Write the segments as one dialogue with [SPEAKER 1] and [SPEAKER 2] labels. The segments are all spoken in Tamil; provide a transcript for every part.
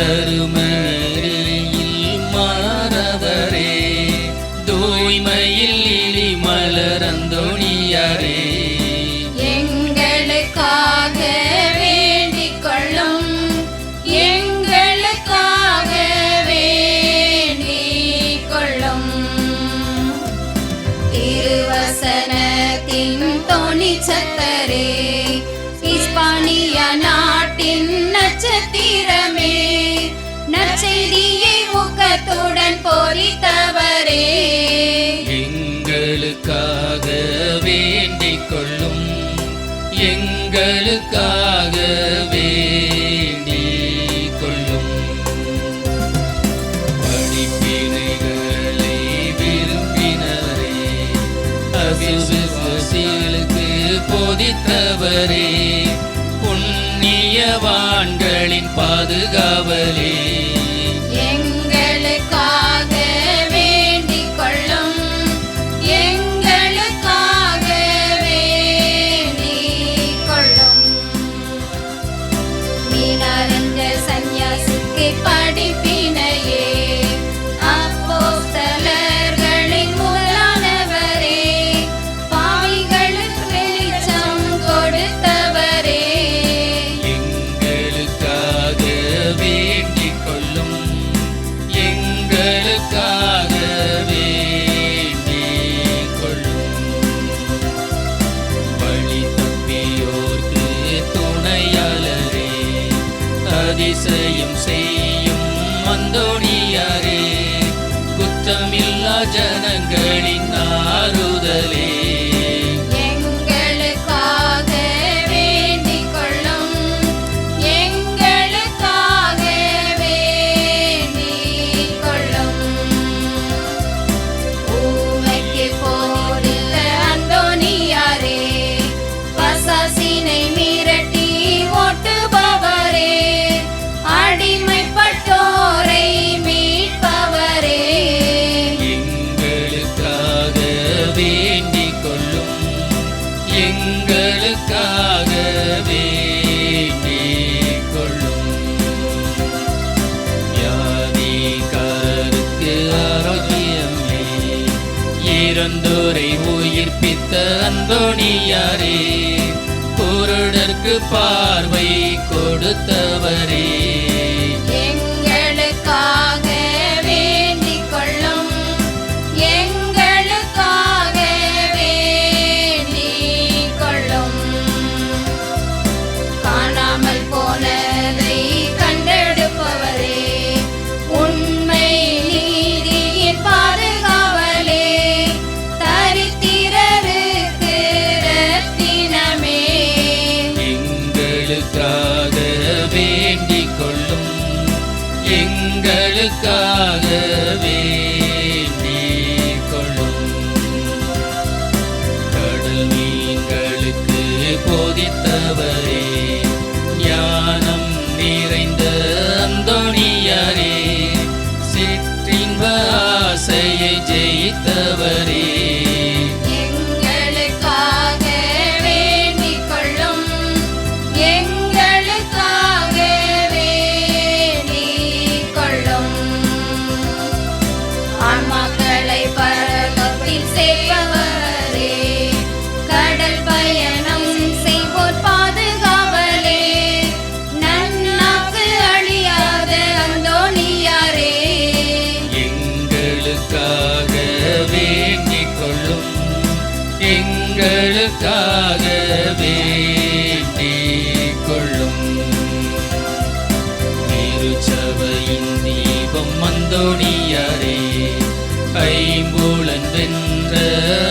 [SPEAKER 1] ter meu. பாவத்துடன் போரித்தவரே
[SPEAKER 2] எங்களுக்காக வேண்டிக் கொள்ளும் எங்களுக்காக வேண்டிக் கொள்ளும் படிப்பினைகளை விரும்பினரே அவிசுவாசிகளுக்கு போதித்தவரே. புண்ணியவான்களின் பாதுகாவலே. திசையும் செய்யும் அந்தோணியாரே குத்தமில்லா ஜன இறந்தோரை உயிர்ப்பித்த அந்தோணியாரே குருடர்க்கு பார்வை கொடுத்தவரே.
[SPEAKER 1] எனக்காகவே நீ கொள்ளும்
[SPEAKER 2] கடல் மீன்களுக்கு போதித்தவரே ஞானம் நிறைந்த அந்தோணியாரே ஜெயித்தவரே.
[SPEAKER 1] எங்களுக்காக வேண்டிக் கொள்ளும்
[SPEAKER 2] திருச்சபையின் தீபம் அந்தோணியாரே ஐம்பூலன் வென்ற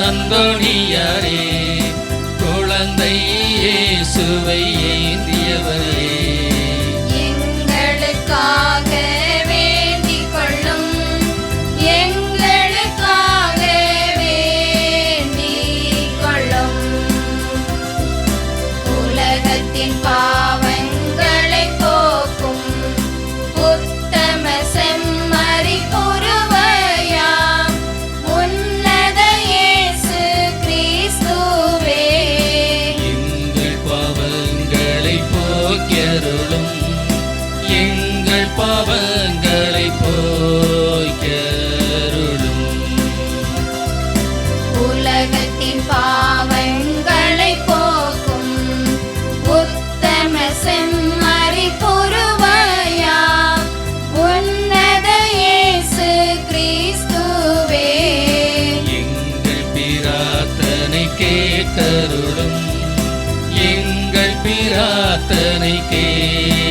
[SPEAKER 2] அந்தோணியாரே குழந்தை இயேசுவையே போக்கருளும் எங்கள் பாவங்களை போக்கருளும்
[SPEAKER 1] உலகத்தின் பாவங்களை போக்கும் உத்தம செம்மறி பொருவையாம் உன்னத இயேசு கிறிஸ்துவே.
[SPEAKER 2] எங்கள் பிரார்த்தனை கேட்டருளும் எங்கள்